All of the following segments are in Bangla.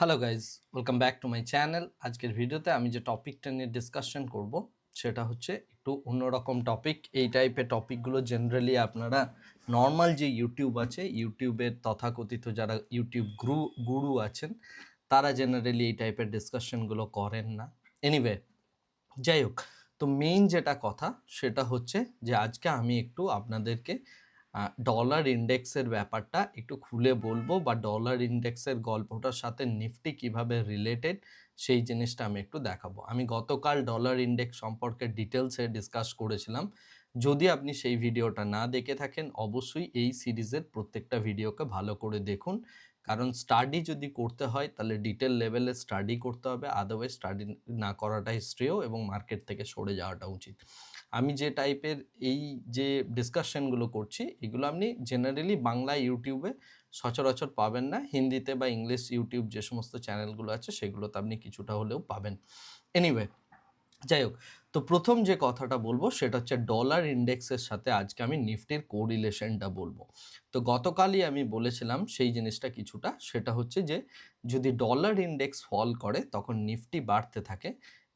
Hello guys welcome back to my channel আজকের ভিডিওতে আমি যে টপিকটা নিয়ে ডিসকাশন করব, সেটা হচ্ছে একটু অন্যরকম টপিক এই টাইপের টপিকগুলো জেনারেলি আপনারা নর্মাল যে ইউটিউব আছে ইউটিউবের তথাকথিত যারা ইউটিউব গ্রু গুরু আছেন, তারা জেনারেলি এই টাইপের ডিসকাশনগুলো করেন না. এনিওয়ে যাই হোক, তো মেইন যেটা কথা, সেটা হচ্ছে যে আজকে আমি একটু আপনাদেরকে ডলার ইন্ডেক্সের ব্যাপারটা একটু খুলে বলব বা ডলার ইন্ডেক্সের গল্পটার সাথে নিফটি কীভাবে রিলেটেড সেই জিনিসটা আমি একটু দেখাবো। আমি গতকাল ডলার ইন্ডেক্স সম্পর্কে ডিটেলসে ডিসকাস করেছিলাম। যদি আপনি সেই ভিডিওটা না দেখে থাকেন, অবশ্যই এই সিরিজের প্রত্যেকটা ভিডিওকে ভালো করে দেখুন। কারণ স্টাডি যদি করতে হয়, তাহলে ডিটেল লেভেলে স্টাডি করতে হবে আদারওয়াইজ স্টাডি না করাটাই শ্রেয় এবং মার্কেট থেকে সরে যাওয়াটা উচিত। আমি যে টাইপের এই যে ডিসকাশনগুলো করছি, এগুলো আপনি জেনারেলি বাংলা ইউটিউবে সচরাচর পাবেন না। হিন্দিতে বা ইংলিশ ইউটিউব যে সমস্ত চ্যানেলগুলো আছে, সেগুলোতে আপনি কিছুটা হলেও পাবেন। এনিওয়ে যাই হোক, তো প্রথম যে কথাটা বলব, সেটা হচ্ছে ডলার ইন্ডেক্সের সাথে আজকে আমি নিফটির কোরিলেশনটা বলব। তো গতকালই আমি বলেছিলাম সেই জিনিসটা কিছুটা, সেটা হচ্ছে যে যদি ডলার ইন্ডেক্স ফল করে, তখন নিফটি বাড়তে থাকে।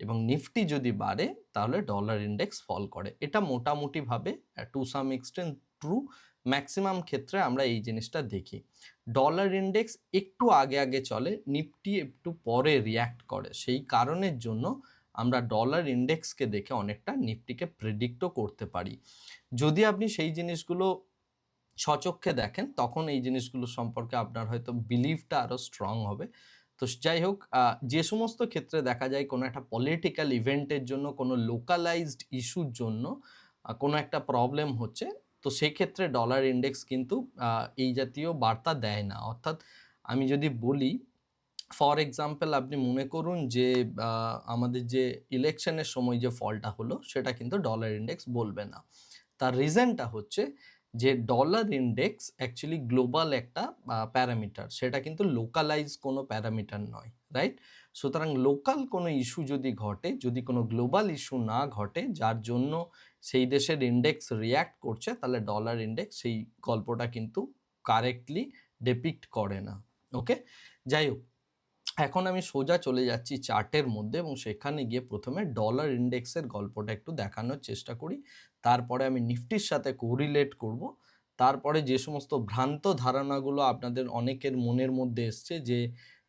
এবং নিফটি যদি বাড়ে, তাহলে ডলার ইন্ডেক্স ফল করে। এটা মোটামুটিভাবে to some extent true maximum ক্ষেত্রে আমরা এই জিনিসটা দেখি। ডলার ইন্ডেক্স একটু আগে আগে চলে, নিফটি একটু পরে রিয়্যাক্ট করে। সেই কারণের জন্য আমরা ডলার ইন্ডেক্সকে দেখে অনেকটা নিফটিকে প্রেডিক্টও করতে পারি। যদি আপনি সেই জিনিসগুলো সচক্ষে দেখেন, তখন এই জিনিসগুলো সম্পর্কে আপনার হয়তো বিলিভটা আরও স্ট্রং হবে। তো যাই হোক যে সমস্ত ক্ষেত্রে দেখা যায় কোনো একটা পলিটিক্যাল ইভেন্টের জন্য, কোনো লোকালাইজড ইস্যুর জন্য কোনো একটা প্রবলেম হচ্ছে, তো সেক্ষেত্রে ডলার ইন্ডেক্স কিন্তু এই জাতীয় বার্তা দেয় না। অর্থাৎ আমি যদি বলি ফর এক্সাম্পল আপনি মনে করুন যে আমাদের যে ইলেকশনের সময় যে ফলটা হলো, সেটা কিন্তু ডলার ইন্ডেক্স বলবে না। তার রিজনটা হচ্ছে যে ডলার ইন্ডেক্স অ্যাকচুয়ালি গ্লোবাল একটা প্যারামিটার সেটা কিন্তু লোকালাইজ কোনো প্যারামিটার নয় রাইট সুতরাং লোকাল কোনো ইস্যু যদি ঘটে, যদি কোনো গ্লোবাল ইস্যু না ঘটে, যার জন্য সেই দেশের ইন্ডেক্স রিয়্যাক্ট করছে, তাহলে ডলার ইন্ডেক্স সেই গল্পটা কিন্তু কারেক্টলি ডেপিক্ট করে না ওকে যাই হোক, এখন আমি সোজা চলে যাচ্ছি চার্টের মধ্যে এবং সেখানে গিয়ে প্রথমে ডলার ইন্ডেক্সের গল্পটা একটু দেখানোর চেষ্টা করি। তারপরে আমি নিফটির সাথে কোরিলেট করব। তারপরে যে সমস্ত ভ্রান্ত ধারণাগুলো আপনাদের অনেকের মনের মধ্যে এসছে যে,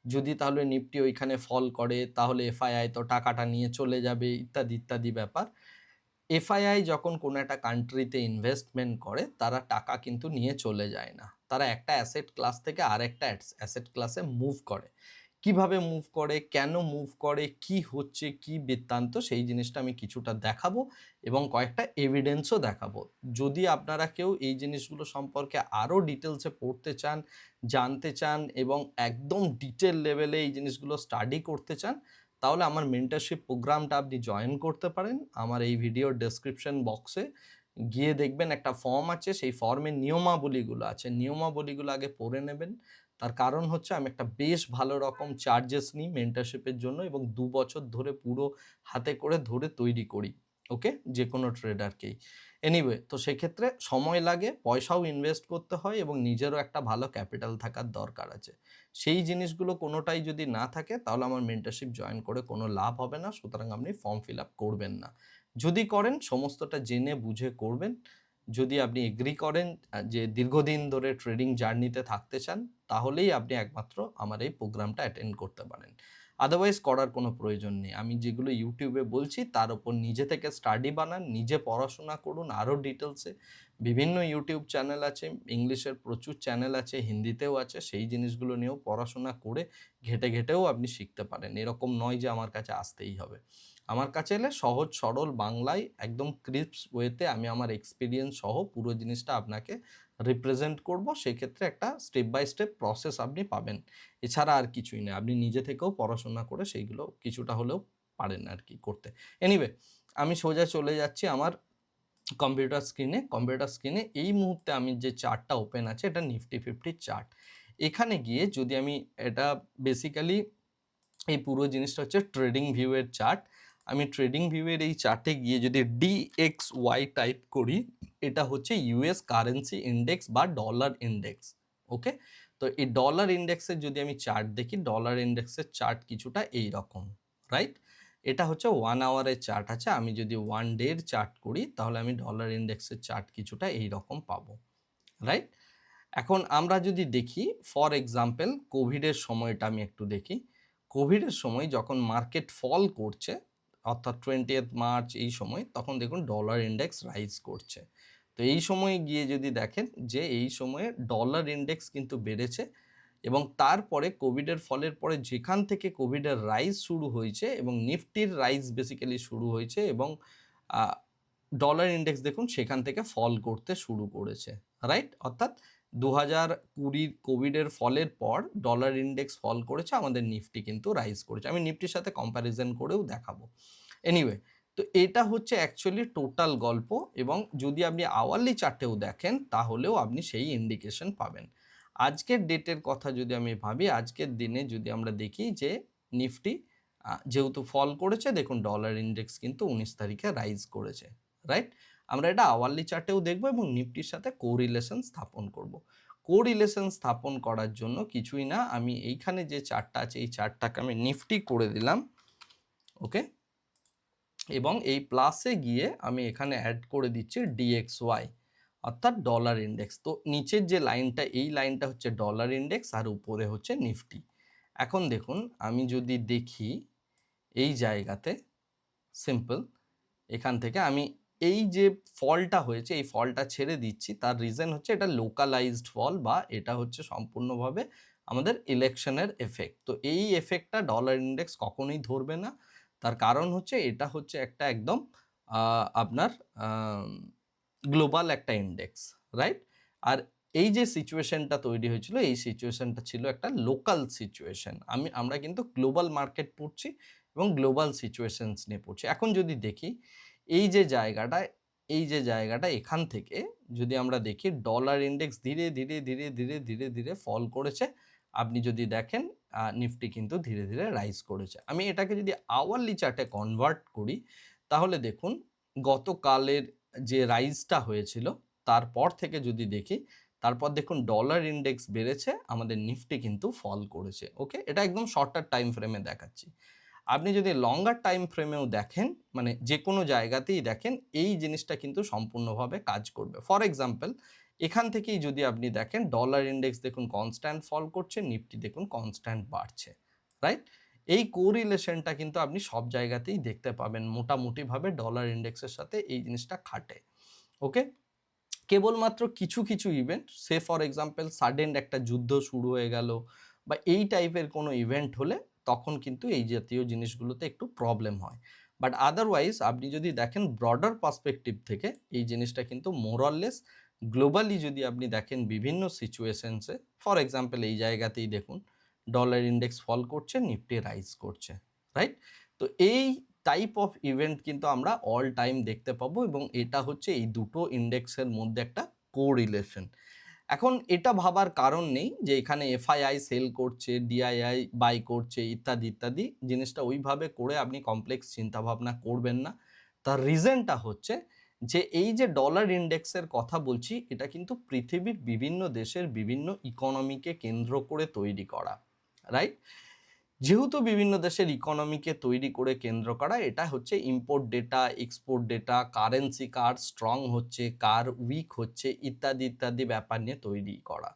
যদি তাহলে নিফটি ওইখানে ফল করে, তাহলে এফআইআই তো টাকাটা নিয়ে চলে যাবে, ইত্যাদি ইত্যাদি ব্যাপার। এফআইআই যখন কোনো একটা কান্ট্রিতে ইনভেস্টমেন্ট করে, তারা টাকা কিন্তু নিয়ে চলে যায় না। তারা একটা অ্যাসেট ক্লাস থেকে আরেকটা অ্যাসেট ক্লাসে মুভ করে। কীভাবে মুভ করে, কেন মুভ করে, কি হচ্ছে, কি বৃত্তান্ত, সেই জিনিসটা আমি কিছুটা দেখাবো এবং কয়েকটা এভিডেন্সও দেখাবো। যদি আপনারা কেউ এই জিনিসগুলো সম্পর্কে আরও ডিটেলসে পড়তে চান, জানতে চান এবং একদম ডিটেল লেভেলে এই জিনিসগুলো স্টাডি করতে চান, তাহলে আমার মেন্টারশিপ প্রোগ্রামটা আপনি জয়েন করতে পারেন। আমার এই ভিডিওর ডেসক্রিপশন বক্সে গিয়ে দেখবেন একটা ফর্ম আছে, সেই ফর্মের নিয়মাবলীগুলো আছে। নিয়মাবলীগুলো আগে পড়ে নেবেন। তার কারণ হচ্ছে আমি একটা বেশ ভালো রকম চার্জেস নিই মেন্টারশিপের জন্য এবং দু বছর ধরে পুরো হাতে করে ধরে তৈরি করি ওকে যে কোনো ট্রেডারকেই এনিওয়ে তো সেক্ষেত্রে সময় লাগে, পয়সাও ইনভেস্ট করতে হয় এবং নিজেরও একটা ভালো ক্যাপিটাল থাকার দরকার আছে। সেই জিনিসগুলো কোনোটাই যদি না থাকে, তাহলে আমার মেন্টারশিপ জয়েন করে কোনো লাভ হবে না, সুতরাং আপনি ফর্ম ফিল আপ করবেন না। যদি করেন, সমস্তটা জেনে বুঝে করবেন যদি আপনি এগ্রি করেন যে দীর্ঘদিন ধরে ট্রেডিং জার্নিতে থাকতে চান, তাহলেই আপনি একমাত্র আমার এই প্রোগ্রামটা অ্যাটেন্ড করতে পারেন। আদারওয়াইজ করার কোনো প্রয়োজন নেই। আমি যেগুলো ইউটিউবে বলছি, তার উপর নিজে থেকে স্টাডি বানান, নিজে পড়াশোনা করুন আরও ডিটেলসে বিভিন্ন ইউটিউব চ্যানেল আছে ইংলিশের প্রচুর চ্যানেল আছে, হিন্দিতেও আছে, সেই জিনিসগুলো নিয়েও পড়াশোনা করে ঘেটে ঘেটেও আপনি শিখতে পারেন। এরকম নয় যে আমার কাছে আসতেই হবে। আমার কাছে এলে সহজ, সরল বাংলায় একদম ক্রিপস ওয়েতে আমি আমার এক্সপিরিয়েন্স সহ পুরো জিনিসটা আপনাকে রিপ্রেজেন্ট করব। সেক্ষেত্রে একটা স্টেপ বাই স্টেপ প্রসেস আপনি পাবেন। এছাড়া আর কিছুই নেই আপনি নিজে থেকেও পড়াশোনা করে সেইগুলো কিছুটা হলেও পারেন আর কি করতে। এনিওয়ে আমি সোজা চলে যাচ্ছি আমার কম্পিউটার স্ক্রিনে কম্পিউটার স্ক্রিনে এই মুহূর্তে আমি যে চার্টটা ওপেন আছে, এটা নিফটি ফিফটির চার্ট এখানে গিয়ে যদি আমি এটা বেসিক্যালি এই পুরো জিনিসটা হচ্ছে ট্রেডিং ভিউয়ের চার্ট আমি ট্রেডিং ভিউয়ের এই চার্টে গিয়ে যদি ডিএক্স ওয়াই টাইপ করি, এটা হচ্ছে ইউএস কারেন্সি ইন্ডেক্স বা ডলার ইন্ডেক্স ওকে তো এই ডলার ইন্ডেক্সের যদি আমি চার্ট দেখি ডলার ইন্ডেক্সের চার্ট কিছুটা এই রকম রাইট এটা হচ্ছে ওয়ান আওয়ারের চার্ট আছে, আমি যদি ওয়ান ডের চার্ট করি, তাহলে আমি ডলার ইন্ডেক্সের চার্ট কিছুটা এই রকম পাবো রাইট এখন আমরা যদি দেখি ফর এক্সাম্পল কোভিডের সময়টা আমি একটু দেখি। কোভিডের সময় যখন মার্কেট ফল করছে অর্থাৎ টোয়েন্টিয়েথ মার্চ এই সময়, তখন দেখুন ডলার ইন্ডেক্স রাইজ করছে। তো এই সময়ে গিয়ে যদি দেখেন যে এই সময়ে ডলার ইন্ডেক্স কিন্তু বেড়েছে এবং তারপরে কোভিডের ফলের পরে যেখান থেকে কোভিডের রাইজ শুরু হয়েছে এবং নিফটির রাইজ বেসিক্যালি শুরু হয়েছে এবং ডলার ইন্ডেক্স দেখুন সেখান থেকে ফল করতে শুরু করেছে রাইট অর্থাৎ দু হাজার কুড়ির কোভিডের ফলের পর ডলার ইন্ডেক্স ফল করেছে, আমাদের নিফটি কিন্তু রাইজ করেছে। আমি নিফটির সাথে কম্প্যারিজন করেও দেখাবো। এনিওয়ে তো এটা হচ্ছে অ্যাকচুয়ালি টোটাল গল্প এবং যদি আপনি আওয়ারলি চার্টেও দেখেন, তাহলেও আপনি সেই ইন্ডিকেশন পাবেন। আজকের ডেটের কথা যদি আমি ভাবি, আজকের দিনে যদি আমরা দেখি যে নিফটি যেহেতু ফল করেছে, দেখুন ডলার ইন্ডেক্স কিন্তু উনিশ তারিখে রাইজ করেছে রাইট আমরা এটা আওয়ারলি চার্টেও দেখব এবং নিফটির সাথে কোরিলেশন স্থাপন করব। কোরিলেশন স্থাপন করার জন্য কিছুই না, আমি এইখানে যে চার্টটা আছে, এই চার্টটাকে আমি নিফটি করে দিলাম ওকে এবং এই প্লাসে গিয়ে আমি এখানে অ্যাড করে দিচ্ছি ডিএক্স ওয়াই অর্থাৎ ডলার ইন্ডেক্স তো নিচের যে লাইনটা এই লাইনটা হচ্ছে ডলার ইন্ডেক্স আর উপরে হচ্ছে নিফটি এখন দেখুন, আমি যদি দেখি এই জায়গাতে সিম্পল এখান থেকে আমি এই যে ফলটা হয়েছে, এই ফলটা ছেড়ে দিচ্ছি, তার রিজন হচ্ছে এটা লোকালাইজড ফল বা এটা হচ্ছে সম্পূর্ণভাবে আমাদের ইলেকশনের এফেক্ট তো এই এফেক্টটা ডলার ইন্ডেক্স কখনোই ধরবে না। তার কারণ হচ্ছে এটা হচ্ছে একটা একদম আপনার গ্লোবাল একটা ইন্ডেক্স রাইট আর এই যে সিচুয়েশনটা তৈরি হয়েছিল, এই সিচুয়েশনটা ছিল একটা লোকাল সিচুয়েশন আমি, আমরা কিন্তু গ্লোবাল মার্কেট পড়ছি এবং গ্লোবাল সিচুয়েশনস নিয়ে পড়ছি। এখন যদি দেখি এই যে জায়গাটা, এই যে জায়গাটা এখান থেকে যদি আমরা দেখি ডলার ইন্ডেক্স ধীরে ধীরে ধীরে ধীরে ধীরে ধীরে ফল করেছে। আপনি যদি দেখেন নিফটি কিন্তু ধীরে ধীরে রাইজ করেছে। আমি এটাকে যদি আওয়ারলি চার্টে কনভার্ট করি, তাহলে দেখুন গতকালের যে রাইজটা হয়েছিল, তারপর থেকে যদি দেখি, তারপর দেখুন ডলার ইন্ডেক্স বেড়েছে, আমাদের নিফটি কিন্তু ফল করেছে। ওকে এটা একদম শর্টার টাইম ফ্রেমে দেখাচ্ছি। আপনি যদি লঙ্গার টাইম ফ্রেমেও দেখেন মানে যে কোনো জায়গাতেই দেখেন, এই জিনিসটা কিন্তু সম্পূর্ণভাবে কাজ করবে। ফর এক্সাম্পল এখান থেকেই যদি আপনি দেখেন ডলার ইন্ডেক্স দেখুন কনস্ট্যান্ট ফল করছে নিফটি দেখুন কনস্ট্যান্ট বাড়ছে রাইট এই কোরিলেশনটা কিন্তু আপনি সব জায়গাতেই দেখতে পাবেন, মোটামুটিভাবে ডলার ইন্ডেক্সের সাথে এই জিনিসটা খাটে ওকে কেবলমাত্র কিছু কিছু event say for example sudden একটা যুদ্ধ শুরু হয়ে গেল, বা এই টাইপের কোনো ইভেন্ট হলে তখন কিন্তু এই জাতীয় জিনিসগুলোতে একটু প্রবলেম হয়। বাট আদারওয়াইজ আপনি যদি দেখেন ব্রডার পার্সপেক্টিভ থেকে, এই জিনিসটা কিন্তু মোরাললেস গ্লোবালি যদি আপনি দেখেন বিভিন্ন সিচুয়েশনসে ফর এক্সাম্পল এই জায়গাতেই দেখুন ডলার ইন্ডেক্স ফল করছে নিফটি রাইজ করছে রাইট তো এই টাইপ অফ ইভেন্ট কিন্তু আমরা অল টাইম দেখতে পাবো এবং এটা হচ্ছে এই দুটো ইন্ডেক্সের মধ্যে একটা কোরিলেশন এখন এটা ভাবার কারণ নেই যে এখানে এফআইআই সেল করছে, ডিআইআই বাই করছে, ইত্যাদি ইত্যাদি। জিনিসটা ওইভাবে করে আপনি কমপ্লেক্স চিন্তাভাবনা করবেন না। তার রিজনটা হচ্ছে যে এই যে ডলার ইন্ডেক্সের কথা বলছি, এটা কিন্তু পৃথিবীর বিভিন্ন দেশের বিভিন্ন ইকোনমিকে কেন্দ্র করে তৈরি করা রাইট যেহেতু বিভিন্ন দেশের ইকোনমিকে তৈরি করে কেন্দ্র করা, এটা হচ্ছে import data export data currency কার স্ট্রং হচ্ছে কার উইক হচ্ছে, ইত্যাদি ইত্যাদি ব্যাপার নিয়ে তৈরি করা।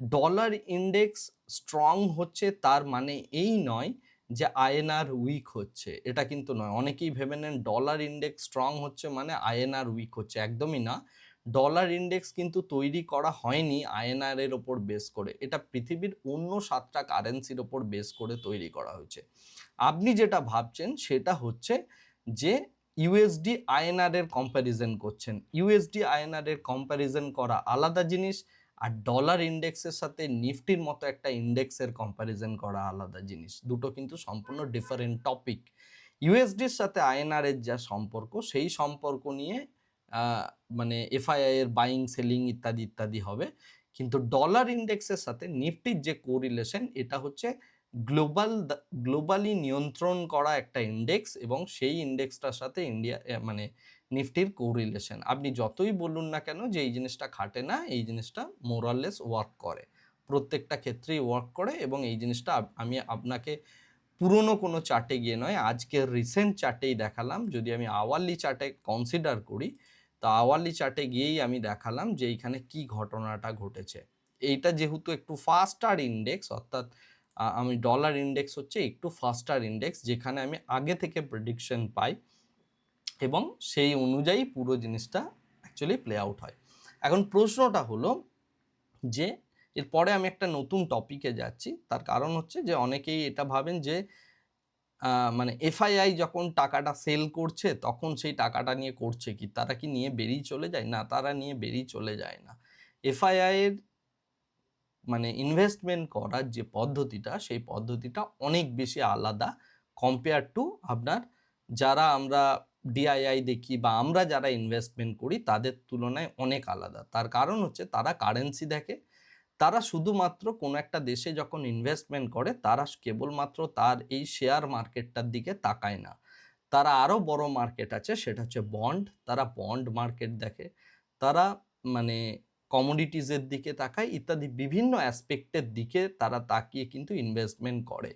ডলার ইন্ডেক্স স্ট্রং হচ্ছে, তার মানে এই নয় যে আইএনআর উইক হচ্ছে, এটা কিন্তু নয়। অনেকেই ভেবে নেন ডলার ইন্ডেক্স স্ট্রং হচ্ছে মানে আইএনআর উইক হচ্ছে, একদমই না। ডলার ইন্ডেক্স কিন্তু তৈরি করা হয়নি আইএনআর এর ওপর বেস করে। এটা পৃথিবীর অন্য সাতটা কারেন্সির ওপর বেস করে তৈরি করা হয়েছে। আপনি যেটা ভাবছেন সেটা হচ্ছে যে ইউএসডি আইএনআর এর কম্প্যারিজন করছেন। ইউএসডি আইএনআর এর কম্প্যারিজন করা আলাদা জিনিস আর ডলার ইন্ডেক্সের সাথে নিফটির মতো একটা ইন্ডেক্সের কম্প্যারিজন করা আলাদা জিনিস। দুটো কিন্তু সম্পূর্ণ ডিফারেন্ট টপিক ইউএসডির সাথে আইএনআর এর যা সম্পর্ক, সেই সম্পর্ক নিয়ে মানে এফআইআই এর বাইং সেলিং ইত্যাদি ইত্যাদি হবে। কিন্তু ডলার ইন্ডেক্সের সাথে নিফটির যে কোরিলেশন এটা হচ্ছে গ্লোবাল গ্লোবালি নিয়ন্ত্রণ করা একটা ইন্ডেক্স এবং সেই ইন্ডেক্সটার সাথে ইন্ডিয়া মানে নিফটির কোরিলেশন আপনি যতই বলুন না কেন যে এই জিনিসটা খাটে না, এই জিনিসটা মোরাললেস ওয়ার্ক করে। প্রত্যেকটা ক্ষেত্রেই ওয়ার্ক করে এবং এই জিনিসটা আমি আপনাকে পুরনো কোনো চার্টে গিয়ে নয়, আজকের রিসেন্ট চার্টেই দেখালাম। যদি আমি আওয়ারলি চার্টে কনসিডার করি তো আওয়ারলি চার্টে গিয়েই আমি দেখালাম যে এইখানে কি ঘটনাটা ঘটেছে। এইটা যেহেতু একটু ফাস্টার ইন্ডেক্স অর্থাৎ আমি ডলার ইন্ডেক্স হচ্ছে একটু ফাস্টার ইন্ডেক্স যেখানে আমি আগে থেকে প্রেডিকশন পাই এবং সেই অনুযায়ী পুরো জিনিসটা অ্যাকচুয়ালি প্লে আউট হয়। এখন প্রশ্নটা হলো যে, এরপরে আমি একটা নতুন টপিকে যাচ্ছি, তার কারণ হচ্ছে যে অনেকেই এটা ভাবেন যে মানে এফআইআই যখন টাকাটা সেল করছে, তখন সেই টাকাটা নিয়ে করছে কি? তারা কি নিয়ে বেরিয়ে চলে যায়? না, তারা নিয়ে বেরিয়ে চলে যায় না। এফআইআই এর মানে ইনভেস্টমেন্ট করার যে পদ্ধতিটা, সেই পদ্ধতিটা অনেক বেশি আলাদা কম্পেয়ার টু আপনার যারা আমরা ডিআইআই দেখি বা আমরা যারা ইনভেস্টমেন্ট করি, তাদের তুলনায় অনেক আলাদা। তার কারণ হচ্ছে তারা কারেন্সি দেখে তারা শুধুমাত্র কোনো একটা দেশে যখন ইনভেস্টমেন্ট করে, তারা কেবলমাত্র তার এই শেয়ার মার্কেটটার দিকে তাকায় না। তারা আরও বড় মার্কেট আছে, সেটা হচ্ছে বন্ড তারা বন্ড মার্কেট দেখে। তারা মানে কমোডিটিজের দিকে তাকায়, ইত্যাদি বিভিন্ন অ্যাসপেক্টের দিকে তারা তাকিয়ে কিন্তু ইনভেস্টমেন্ট করে।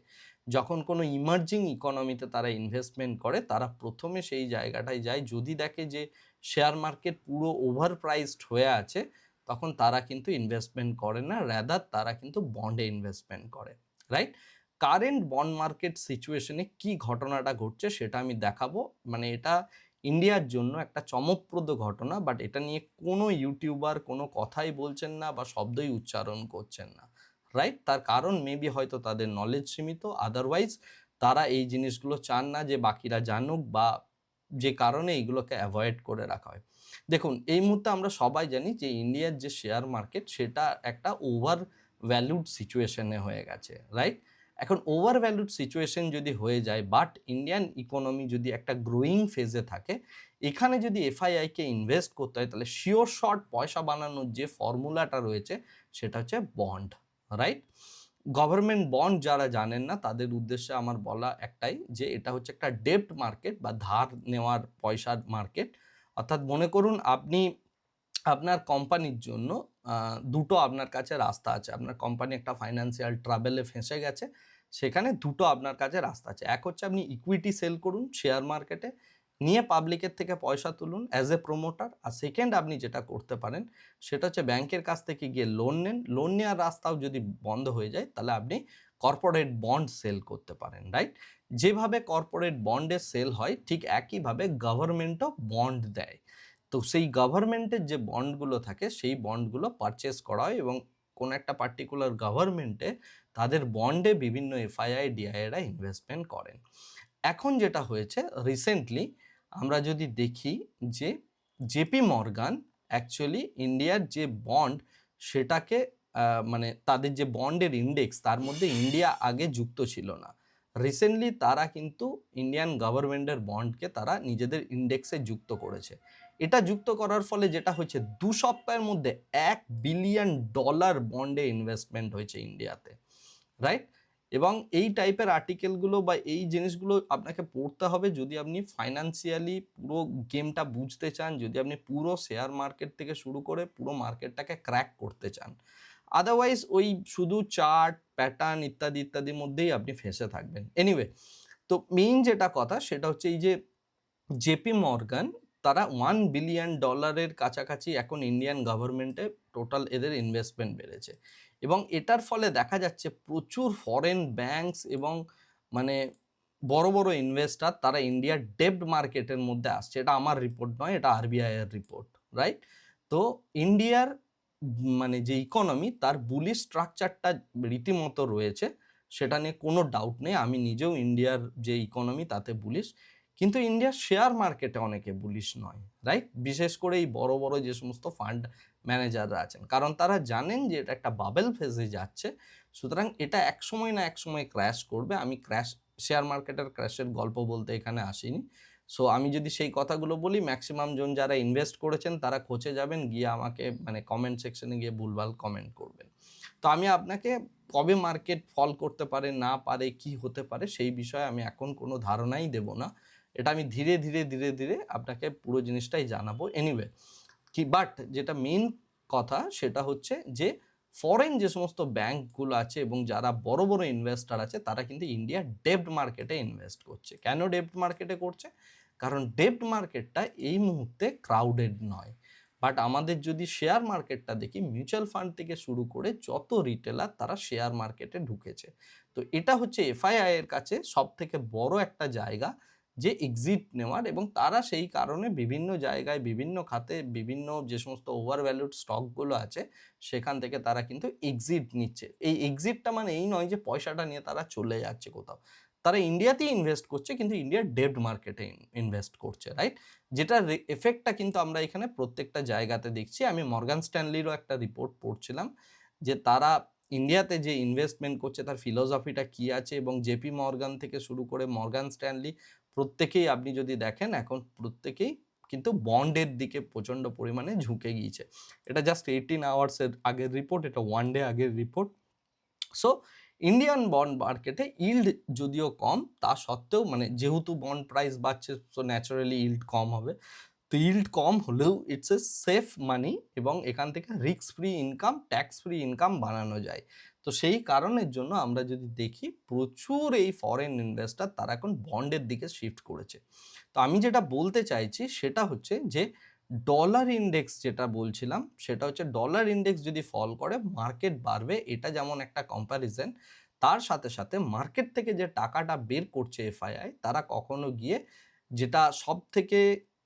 যখন কোনো ইমার্জিং ইকোনমিতে তারা ইনভেস্টমেন্ট করে, তারা প্রথমে সেই জায়গাটায় যায়। যদি দেখে যে শেয়ার মার্কেট পুরো ওভার প্রাইসড হয়ে আছে তখন তারা কিন্তু ইনভেস্টমেন্ট করে না র্যাদার তারা কিন্তু বন্ডে ইনভেস্টমেন্ট করে রাইট কারেন্ট বন্ড মার্কেট সিচুয়েশনে কি ঘটনাটা ঘটছে সেটা আমি দেখাবো। মানে এটা ইন্ডিয়ার জন্য একটা চমকপ্রদ ঘটনা বাট এটা নিয়ে কোনো ইউটিউবার কোনো কথাই বলছেন না বা শব্দই উচ্চারণ করছেন না রাইট তার কারণ মেবি হয়তো তাদের নলেজ সীমিত আদারওয়াইজ তারা এই জিনিসগুলো চান না যে বাকিরা জানুক বা যে কারণে এইগুলোকে অ্যাভয়েড করে রাখা হয়। দেখুন, এই মুহূর্তে আমরা সবাই জানি যে ইন্ডিয়ার যে শেয়ার মার্কেট সেটা একটা ওভার ভ্যালুড সিচুয়েশনে হয়ে গেছে রাইট এখন ওভার ভ্যালুড সিচুয়েশন যদি হয়ে যায় বাট ইন্ডিয়ান ইকোনমি যদি একটা গ্রোয়িং ফেজে থাকে, এখানে যদি এফআইআইকে ইনভেস্ট করতে হয়, তাহলে শিওর শর্ট পয়সা বানানোর যে ফর্মুলাটা রয়েছে, সেটা হচ্ছে বন্ড রাইট গভর্নমেন্ট বন্ড যারা জানেন না, তাদের উদ্দেশ্যে আমার বলা একটাই যে এটা হচ্ছে একটা ডেপ্ট মার্কেট বা ধার নেওয়ার পয়সার মার্কেট অর্থাৎ মনে করুন আপনি আপনার কোম্পানির জন্য দুটো আপনার কাছে রাস্তা আছে। আপনার কোম্পানি একটা ফাইন্যান্সিয়াল ট্রাভেলে ফেঁসে গেছে, সেখানে দুটো আপনার কাছে রাস্তা আছে। এক হচ্ছে আপনি ইকুইটি সেল করুন শেয়ার মার্কেটে নিয়ে পাবলিকের থেকে পয়সা তুলুন অ্যাজ এ প্রোমোটার আর সেকেন্ড আপনি যেটা করতে পারেন, সেটা হচ্ছে ব্যাংকের কাছ থেকে গিয়ে লোন নেন। লোন নেওয়ার রাস্তাও যদি বন্ধ হয়ে যায়, তাহলে আপনি কর্পোরেট বন্ড সেল করতে পারেন রাইট যেভাবে কর্পোরেট বন্ডের সেল হয়, ঠিক একইভাবে গভর্নমেন্টও বন্ড দেয়। তো সেই গভর্নমেন্টের যে বন্ডগুলো থাকে, সেই বন্ডগুলো পারচেস করা হয় এবং কোনো একটা পার্টিকুলার গভর্নমেন্টে তাদের বন্ডে বিভিন্ন এফআইআই ডিআইএরা ইনভেস্টমেন্ট করেন। এখন যেটা হয়েছে রিসেন্টলি আমরা যদি দেখি যে জেপি মর্গান অ্যাকচুয়ালি ইন্ডিয়ার যে বন্ড সেটাকে মানে তাদের যে বন্ডের ইন্ডেক্স তার মধ্যে ইন্ডিয়া আগে যুক্ত ছিল না। রিসেন্টলি তারা কিন্তু ইন্ডিয়ান গভর্নমেন্টের বন্ডকে তারা নিজেদের ইন্ডেক্সে যুক্ত করেছে। এটা যুক্ত করার ফলে যেটা হয়েছে, দু সপ্তাহের মধ্যে এক বিলিয়ন ডলার বন্ডে ইনভেস্টমেন্ট হয়েছে ইন্ডিয়াতে রাইট এবং এই টাইপের আর্টিকেলগুলো বা এই জিনিসগুলো আপনাকে পড়তে হবে যদি আপনি ফাইন্যান্সিয়ালি পুরো গেমটা বুঝতে চান, যদি আপনি পুরো শেয়ার মার্কেট থেকে শুরু করে পুরো মার্কেটটাকে ক্র্যাক করতে চান। আদারওয়াইজ ওই শুধু চার্ট প্যাটার্ন ইত্যাদি, ইত্যাদির মধ্যেই আপনি ফেসে থাকবেন। এনিওয়ে তো মেইন যেটা কথা, সেটা হচ্ছে এই যে জেপি মর্গান তারা ওয়ান বিলিয়ন ডলারের কাছাকাছি এখন ইন্ডিয়ান গভর্নমেন্টে টোটাল এদের ইনভেস্টমেন্ট বেড়েছে। এবং এটার ফলে দেখা যাচ্ছে প্রচুর ফরেন ব্যাংকস এবং মানে বড় বড় ইনভেস্টার তারা ইন্ডিয়ার ডেপ্ট মার্কেটের মধ্যে আসছে। এটা আমার রিপোর্ট নয়, এটা আরবিআই এর রিপোর্ট রাইট তো ইন্ডিয়ার মানে যে ইকোনমি তার বুলি স্ট্রাকচারটা রীতিমতো রয়েছে, সেটা নিয়ে কোনো ডাউট নেই। আমি নিজেও ইন্ডিয়ার যে ইকোনমি তাতে বুলিশ কিন্তু ইন্ডিয়ার শেয়ার মার্কেটে অনেকে বুলিশ নয় রাইট বিশেষ করে এই বড় বড় যে সমস্ত ফান্ড ম্যানেজাররা আছেন। কারণ তারা জানেন যে এটা একটা বাবেল ফেজে যাচ্ছে। সুতরাং এটা এক সময় না এক সময় ক্র্যাশ করবে। আমি ক্র্যাশ শেয়ার মার্কেটের ক্র্যাশের গল্প বলতে এখানে আসিনি। সো আমি যদি সেই কথাগুলো বলি ম্যাক্সিমাম জন যারা ইনভেস্ট করেছেন, তারা খোঁজে যাবেন, গিয়ে আমাকে মানে কমেন্ট সেকশনে গিয়ে ভুলভাল কমেন্ট করবেন। তো আমি আপনাকে কবে মার্কেট ফল করতে পারে, না পারে, কি হতে পারে, সেই বিষয়ে আমি এখন কোনো ধারণাই দেব না। এটা আমি ধীরে ধীরে ধীরে ধীরে আপনাকে পুরো জিনিসটাই জানাব এনিওয়ে কি বাট যেটা মেন কথা, সেটা হচ্ছে যে ফরেন যে সমস্ত ব্যাংকগুলো আছে এবং যারা বড় বড় ইনভেস্টার আছে, তারা কিন্তু ইন্ডিয়া ডেপ্ট মার্কেটে ইনভেস্ট করছে। কেন ডেপ্ট মার্কেটে করছে? কারণ ডেপ্ট মার্কেটটা এই মুহূর্তে ক্রাউডেড নয়। বাট আমাদের যদি শেয়ার মার্কেটটা দেখি মিউচুয়াল ফান্ড থেকে শুরু করে যত রিটেলার তারা শেয়ার মার্কেটে ঢুকেছে। তো এটা হচ্ছে এফআইআই এর কাছে সব থেকে বড় একটা জায়গা যে এক্সিট নেওয়ার এবং তারা সেই কারণে বিভিন্ন জায়গায়, বিভিন্ন খাতে, বিভিন্ন যে সমস্ত ওভার ভ্যালুড স্টকগুলো আছে, সেখান থেকে তারা কিন্তু এক্সিট নিচ্ছে। এই এক্সিটটা মানে এই নয় যে পয়সাটা নিয়ে তারা চলে যাচ্ছে কোথাও। তারা ইন্ডিয়াতেই ইনভেস্ট করছে, কিন্তু ইন্ডিয়ার ডেপ্ট মার্কেটে ইনভেস্ট করছে রাইট যেটার এফেক্টটা কিন্তু আমরা এখানে প্রত্যেকটা জায়গাতে দেখছি। আমি মর্গান স্ট্যানলিরও একটা রিপোর্ট পড়ছিলাম যে তারা ইন্ডিয়াতে যে ইনভেস্টমেন্ট করছে, তার ফিলোসফিটা কি আছে এবং জেপি মর্গান থেকে শুরু করে মর্গান স্ট্যানলি প্রত্যেকেই আপনি যদি দেখেন, এখন প্রত্যেকেই কিন্তু বন্ডের দিকে প্রচণ্ড পরিমাণে ঝুঁকে গিয়েছে। এটা জাস্ট এইটিন আওয়ার্সের আগের রিপোর্ট এটা ওয়ান ডে আগের রিপোর্ট সো ইন্ডিয়ান বন্ড মার্কেটে ইল্ড যদিও কম, তা সত্ত্বেও মানে যেহেতু বন্ড প্রাইস বাড়ছে সো ন্যাচারালি ইল্ড কম হবে। তো ইল্ড কম হলেও ইটস এ সেফ মানি এবং এখান থেকে risk free income tax free income বানানো যায়। তো সেই কারণের জন্য আমরা যদি দেখি, প্রচুর এই ফরেন ইনভেস্টার তারা এখন বন্ডের দিকে শিফট করেছে। তো আমি যেটা বলতে চাইছি, সেটা হচ্ছে যে ডলার ইন্ডেক্স যেটা বলছিলাম, সেটা হচ্ছে ডলার ইন্ডেক্স যদি ফল করে মার্কেট বাড়বে, এটা যেমন একটা কম্প্যারিজন তার সাথে সাথে মার্কেট থেকে যে টাকাটা বের করছে এফআইআই তারা কখনো গিয়ে যেটা সব থেকে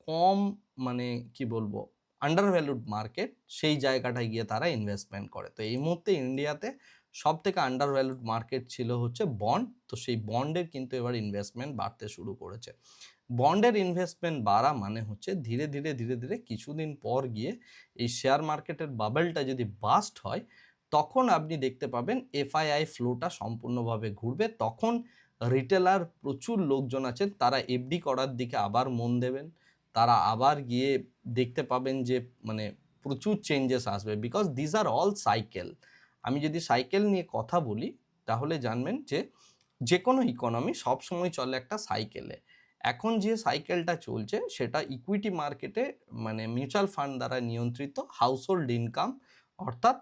কম মানে কি বলব আন্ডার ভ্যালুড মার্কেট সেই জায়গাটায় গিয়ে তারা ইনভেস্টমেন্ট করে। তো এই মুহূর্তে ইন্ডিয়াতে সব থেকে আন্ডার ভ্যালুড মার্কেট ছিল হচ্ছে বন্ড তো সেই বন্ডের কিন্তু এবার ইনভেস্টমেন্ট বাড়তে শুরু করেছে। বন্ডের ইনভেস্টমেন্ট বাড়া মানে হচ্ছে ধীরে ধীরে ধীরে ধীরে কিছুদিন পর গিয়ে এই শেয়ার মার্কেটের বাবেলটা যদি বাস্ট হয়, তখন আপনি দেখতে পাবেন এফআইআই ফ্লোটা সম্পূর্ণভাবে ঘুরবে। তখন রিটেলার প্রচুর লোকজন আছেন, তারা এফডি করার দিকে আবার মন দেবেন। তারা আবার গিয়ে দেখতে পাবেন যে মানে প্রচুর চেঞ্জেস আসবে। Because these are all cycle আমি যদি সাইকেল নিয়ে কথা বলি, তাহলে জানবেন যে যে কোনো ইকোনমি সবসময় চলে একটা সাইকেলে এখন যে সাইকেলটা চলছে, সেটা ইকুইটি মার্কেটে মানে মিউচুয়াল ফান্ড দ্বারা নিয়ন্ত্রিত হাউসহোল্ড ইনকাম অর্থাৎ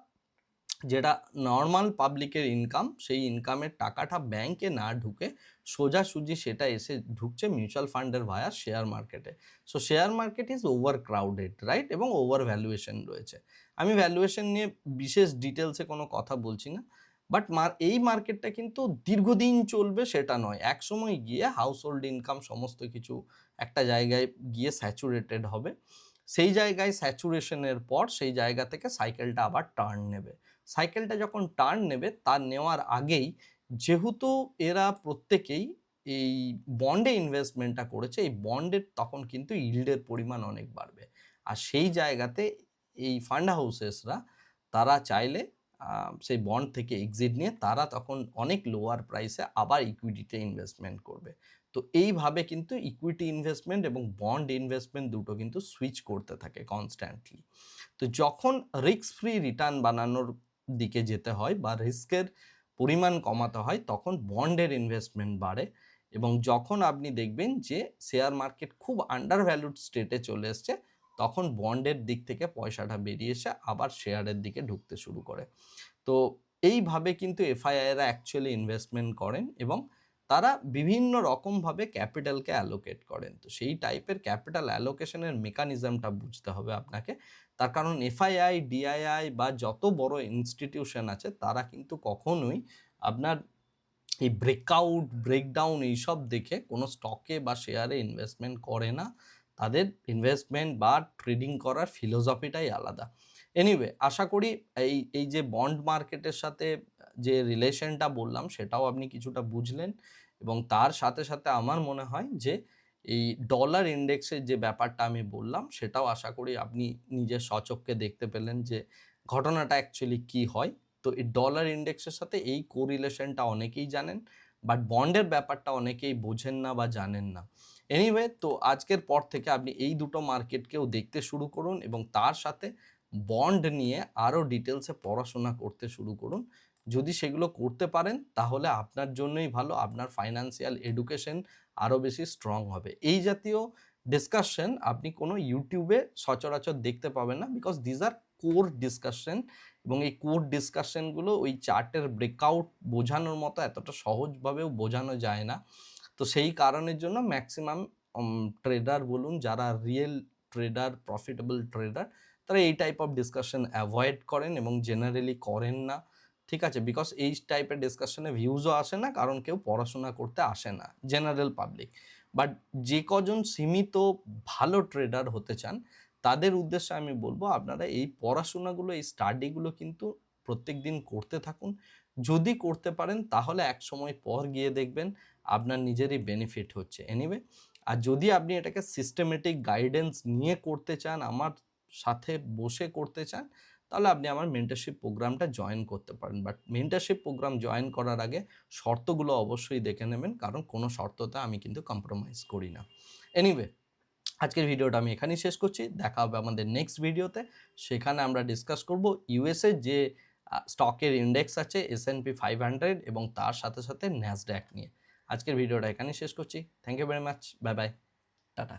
যেটা নর্মাল পাবলিকের ইনকাম সেই ইনকামের টাকাটা ব্যাংকে না ঢুকে সোজাসুজি সেটা এসে ঢুকছে মিউচুয়াল ফান্ডের ভায়া শেয়ার মার্কেটে so share market is over crowded right এবং ওভার ভ্যালুয়েশন রয়েছে। আমি ভ্যালুয়েশন নিয়ে বিশেষ ডিটেলসে কোনো কথা বলছি না। বাট মার এই মার্কেটটা কিন্তু দীর্ঘদিন চলবে সেটা নয়। এক সময় গিয়ে হাউস হোল্ড ইনকাম সমস্ত কিছু একটা জায়গায় গিয়ে স্যাচুরেটেড হবে। সেই জায়গায় স্যাচুরেশনের পর সেই জায়গা থেকে সাইকেলটা আবার টার্ন নেবে। সাইকেলটা যখন টার্ন নেবে তার নেওয়ার আগেই যেহেতু এরা প্রত্যেকেই এই বন্ডে ইনভেস্টমেন্টটা করেছে, এই বন্ডের তখন কিন্তু ইল্ডের পরিমাণ অনেক বাড়বে। আর সেই জায়গাতে এই ফান্ড হাউসেসরা তারা চাইলে সেই বন্ড থেকে এক্সিট নিয়ে তারা তখন অনেক লোয়ার প্রাইসে আবার ইকুইটিতে ইনভেস্টমেন্ট করবে। তো এইভাবে কিন্তু ইকুইটি ইনভেস্টমেন্ট এবং বন্ড ইনভেস্টমেন্ট দুটো কিন্তু সুইচ করতে থাকে কনস্ট্যান্টলি তো যখন রিস্ক ফ্রি রিটার্ন বানানোর দিকে যেতে হয় বা রিস্কের পরিমাণ কমাতে হয়, তখন বন্ডের ইনভেস্টমেন্ট বাড়ে এবং যখন আপনি দেখবেন যে শেয়ার মার্কেট খুব আন্ডার ভ্যালুড স্টেটে চলে এসছে তখন বন্ডের দিক থেকে পয়সাটা বেরিয়ে এসে আবার শেয়ারের দিকে ঢুকতে শুরু করে। তো এইভাবে কিন্তু এফআইআইরা অ্যাকচুয়ালি ইনভেস্টমেন্ট করেন এবং তারা বিভিন্ন রকমভাবে ক্যাপিটালকে অ্যালোকেট করেন। তো সেই টাইপের ক্যাপিটাল অ্যালোকেশনের মেকানিজমটা বুঝতে হবে আপনাকে। তার কারণ এফআইআই ডিআইআই বা যত বড় ইনস্টিটিউশন আছে, তারা কিন্তু কখনোই আপনার এই ব্রেকআউট ব্রেকডাউন এইসব দেখে কোনো স্টকে বা শেয়ারে ইনভেস্টমেন্ট করে না। তাদের ইনভেস্টমেন্ট বা ট্রেডিং করার ফিলোসফিটাই আলাদা। এনিওয়ে আশা করি এই এই যে বন্ড মার্কেটের সাথে, যে রিলেশনটা বললাম, সেটাও আপনি কিছুটা বুঝলেন। এবং তার সাথে সাথে আমার মনে হয় যে, এই ডলার ইন্ডেক্সের যে ব্যাপারটা আমি বললাম, সেটাও আশা করি আপনি নিজের সচককে দেখতে পেলেন যে, ঘটনাটা অ্যাকচুয়ালি কি হয়। তো এই ডলার ইন্ডেক্সের সাথে এই কোরিলেশনটা অনেকেই জানেন বাট বন্ডের ব্যাপারটা অনেকেই বোঝেন না বা জানেন না। এনিওয়ে তো আজকের পর থেকে আপনি এই দুটো মার্কেটকেও দেখতে শুরু করুন এবং তার সাথে বন্ড নিয়ে আরও ডিটেলসে পড়াশোনা করতে শুরু করুন। যদি সেগুলো করতে পারেন, তাহলে আপনার জন্যই ভালো, আপনার ফাইন্যান্সিয়াল এডুকেশন আরও বেশি স্ট্রং হবে। এই জাতীয় ডিসকাশন আপনি কোনো ইউটিউবে সচরাচর দেখতে পাবেন না because these are core discussion এবং এই কোর ডিসকাশনগুলো ওই চার্টের ব্রেকআউট বোঝানোর মতো এতটা সহজভাবেও বোঝানো যায় না। তো সেই কারণের জন্য ম্যাক্সিমাম ট্রেডার বলুন, যারা রিয়েল ট্রেডার প্রফিটেবল ট্রেডার তারা এই টাইপ অফ ডিসকাশন অ্যাভয়েড করেন এবং জেনারেলি করেন না। ঠিক আছে? বিকজ এই টাইপের ডিসকাশনে ভিউজও আসে না, কারণ কেউ পড়াশোনা করতে আসে না জেনারেল পাবলিক বাট যে কজন সীমিত ভালো ট্রেডার হতে চান, তাদের উদ্দেশ্যে আমি বলব, আপনারা এই পড়াশোনাগুলো, এই স্টাডিগুলো কিন্তু প্রত্যেক দিন করতে থাকুন। যদি করতে পারেন, তাহলে এক সময় পর গিয়ে দেখবেন আপনার নিজেরই বেনিফিট হচ্ছে। এনিওয়ে আর যদি আপনি এটাকে সিস্টেমেটিক গাইডেন্স নিয়ে করতে চান, আমার সাথে বসে করতে চান, তাহলে আপনি আমার মেন্টারশিপ প্রোগ্রামটা জয়েন করতে পারেন। বাট মেন্টারশিপ প্রোগ্রাম জয়েন করার আগে শর্তগুলো অবশ্যই দেখে নেবেন, কারণ কোনো শর্ততে আমি কিন্তু কম্প্রোমাইজ করি না। এনিওয়ে আজকের ভিডিওটা আমি এখানেই শেষ করছি। দেখা হবে আমাদের নেক্সট ভিডিওতে সেখানে আমরা ডিসকাস করব ইউএসএ যে স্টকের ইন্ডেক্স আছে S N P five hundred এবং তার সাথে সাথে ন্যাসড্যাক নিয়ে। আজকের ভিডিওটা এখানেই শেষ করছি। Thank you very much bye bye tata.